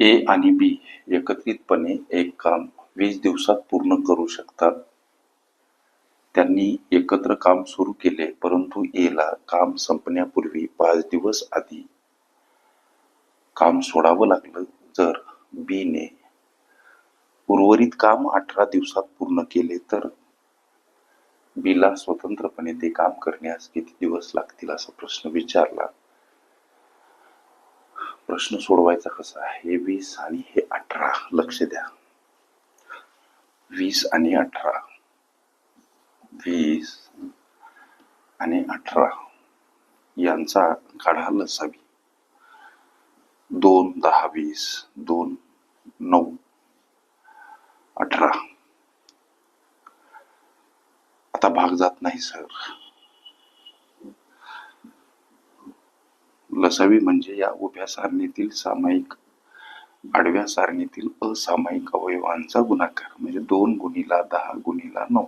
ए आणि बी एकत्रितपणे एक काम वीस दिवसात पूर्ण करू शकतात. त्यांनी एकत्र काम सुरू केले परंतु एला काम संपण्यापूर्वी पाच दिवस आधी काम सोडावं लागलं. जर बी ने उर्वरित काम अठरा दिवसात पूर्ण केले तर बीला स्वतंत्रपणे ते काम करण्यास किती दिवस लागतील असा प्रश्न विचारला. प्रश्न सोडवायचा कसा हे वीस आणि हे अठरा लक्ष द्या. वीस आणि अठरा. वीस आणि अठरा. यांचा काढा लसावी. दोन दहा वीस. दोन नऊ. अठरा. आता भाग जात नाही सर. लसावी म्हणजे या उभ्या सारणीतील सामायिक आडव्या सारणीतील असामायिक अवयवांचा गुणाकार म्हणजे दोन गुणीला दहा गुणीला नऊ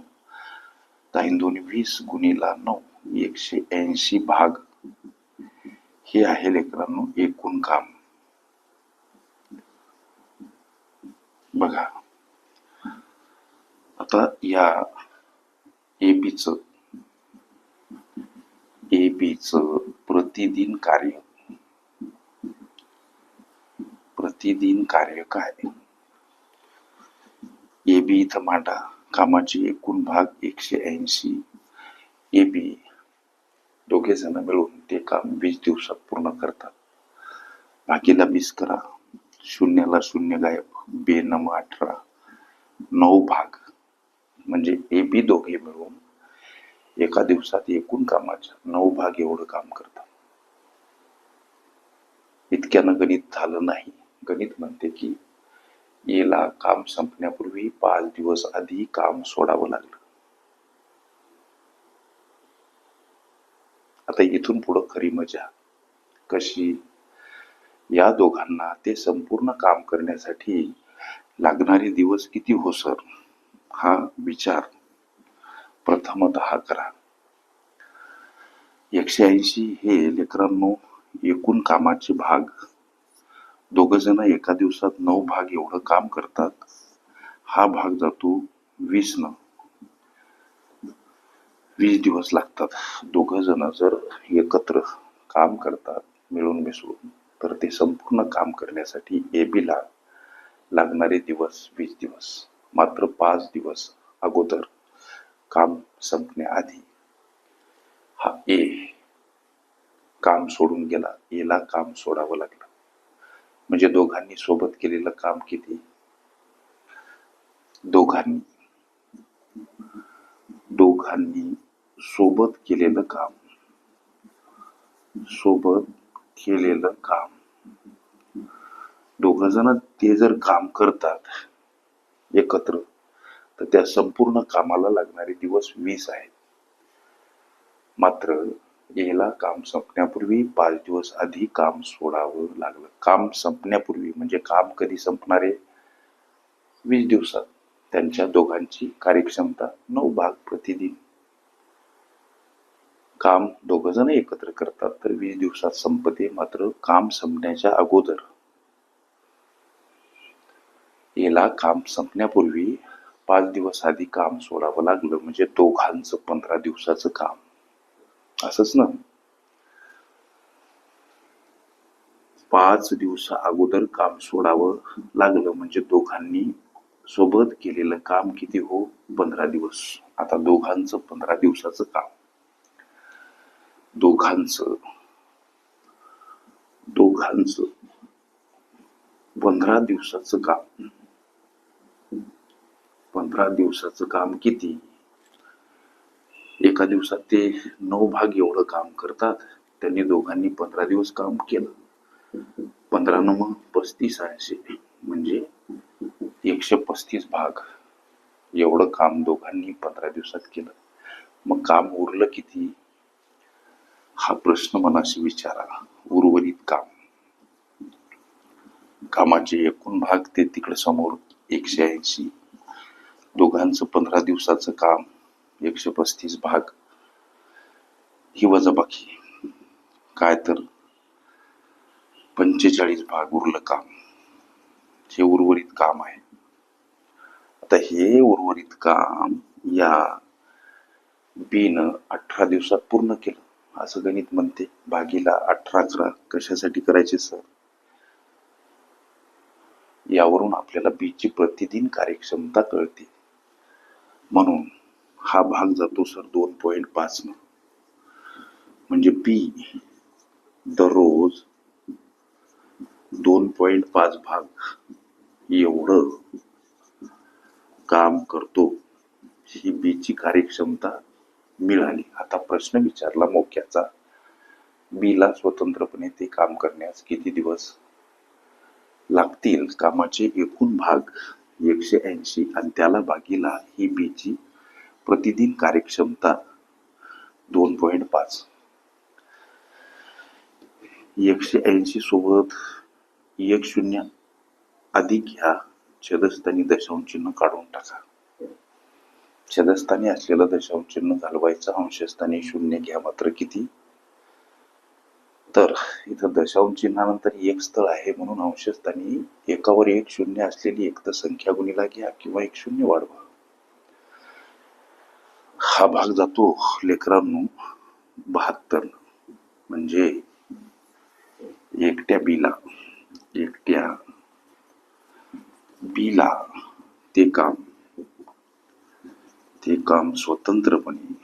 दहा दोन वीस गुणीला नऊ एकशे ऐंशी भाग. हे आहे लेकरांनो एकूण काम. बघा. आता या एबीच एबीच प्रतिदिन कार्य. प्रतिदिन कार्य काय? एबी इथं मांडा. कामाचे एकूण भाग एकशे ऐंशी. एबी दोघे जण मिळून ते काम वीस दिवसात पूर्ण करतात. बाकीला वीस करा. शून्याला शून्य गायब. बे नम अठरा. नऊ भाग. म्हणजे ए बी दोघे मिळून एका दिवसात एकूण कामाच्या नऊ भाग एवढं काम करतात. इतक्यानं गणित झालं नाही. गणित म्हणते की येला काम संपण्यापूर्वी पाच दिवस आधी काम सोडावं लागलं. आता इथून पुढं खरी मजा कशी? या दोघांना ते संपूर्ण काम करण्यासाठी लागणारे दिवस किती हो सर हा विचार प्रथमत करा. एकशे ऐंशी हे लेकरांनो एकूण कामाचे भाग. दोघ जण एका दिवसात नऊ भाग एवढं काम करतात. हा भाग जातो वीस न. वीस दिवस लागतात. दोघ जण जर एकत्र काम करतात मिळून मिसळून तर ते संपूर्ण काम करण्यासाठी एबीला लागणारे दिवस वीस दिवस मात्र पाच दिवस अगोदर काम संपण्याआधी हा ए काम सोडून गेला याला काम सोडावं लागलं. म्हणजे दोघांनी सोबत केलेलं काम किती? दोघांनी. दोघांनी सोबत केलेलं काम. सोबत केलेलं काम. दोघ जण ते जर काम करतात एकत्र तर त्या संपूर्ण कामाला लागणारे दिवस वीस आहेत. मात्र याला काम संपण्यापूर्वी पाच दिवस आधी काम सोडावं लागलं. काम संपण्यापूर्वी म्हणजे काम कधी संपणारे? वीस दिवसात. त्यांच्या दोघांची कार्यक्षमता नऊ भाग प्रतिदिन. काम दोघ जण एकत्र करतात तर वीस दिवसात संपते मात्र काम संपण्याच्या अगोदर. याला काम संपण्यापूर्वी पाच दिवस आधी काम सोडावं लागलं म्हणजे दोघांचं पंधरा दिवसाचं काम. असंच ना. पाच दिवसा अगोदर काम सोडावं लागलं म्हणजे दोघांनी सोबत केलेलं काम किती हो? पंधरा दिवस. आता दोघांचं पंधरा दिवसाचं काम. दोघांचं. दोघांचं. पंधरा दिवसाचं काम. पंधरा दिवसाचं काम किती? एका दिवसात ते नऊ भाग एवढं काम करतात. त्यांनी दोघांनी पंधरा दिवस काम केलं. पंधरा नम पस्तीस ऐंशी म्हणजे एकशे पस्तीस भाग एवढं काम दोघांनी पंधरा दिवसात केलं. मग काम उरलं किती? हा प्रश्न मनाशी विचारा. उर्वरित काम. कामाचे एकूण भाग ते तिकडे समोर एकशे ऐंशी. दोघांचं पंधरा दिवसाचं काम. एकशे पस्तीस भाग. ही वजाबाकी काय तर पंचेचाळीस भाग उरलं काम. हे उर्वरित काम आहे. आता हे उर्वरित काम या बी न अठरा दिवसात पूर्ण केलं. असं गणित म्हणते. भागीला अठरा अकरा कशासाठी करायचे सर? यावरून आपल्याला बी ची प्रतिदिन कार्यक्षमता कळते. म्हणून हा भाग जातो सर दोन पॉईंट पाच न. म्हणजे बी दररोज दोन पॉईंट पाच भाग एवढं काम करतो ही बी ची कार्यक्षमता मिळाली. आता प्रश्न विचारला मोक्याचा. बी ला स्वतंत्रपणे ते काम करण्यास किती दिवस लागतील? कामाचे एकूण भाग एकशे ऐंशी आणि त्याला भागीला ही बी ची प्रतिदिन कार्यक्षमता दोन पॉईंट पाच. एकशे ऐंशी सोबत एक शून्य अधिक घ्या छेदस्थानी दशांश चिन्ह काढून टाका. छेदस्थानी असलेलं दशांश चिन्ह घालवायचं अंशस्थानी शून्य घ्या मात्र किती? तर इथं दशांश चिन्हानंतर एक स्थळ आहे म्हणून अंशस्थानी एकावर एक शून्य असलेली एक तर संख्या गुणीला घ्या किंवा एक शून्य वाढवा. हा भाग जातो लेकरांनो बहात्तर. म्हणजे एकट्या बीला एकट्या बीला ते काम ते काम स्वतंत्रपणे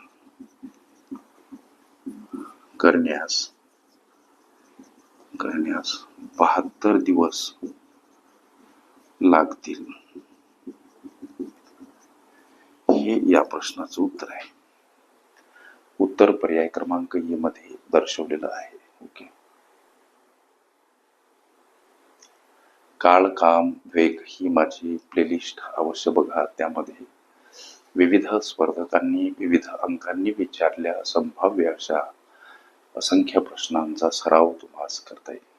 करण्यास करण्यास बहात्तर दिवस लागतील. हे या प्रश्नाचं उत्तर आहे. उत्तर पर्याय क्रमांक ए मध्ये दर्शवलेलं आहे. ओके काळ काम वेग ही माझी प्लेलिस्ट अवश्य बघा. त्यामध्ये विविध स्पर्धकांनी विविध अंकांनी विचारल्या संभाव्य अशा असंख्य प्रश्नांचा सराव तुम्हाला करता येईल.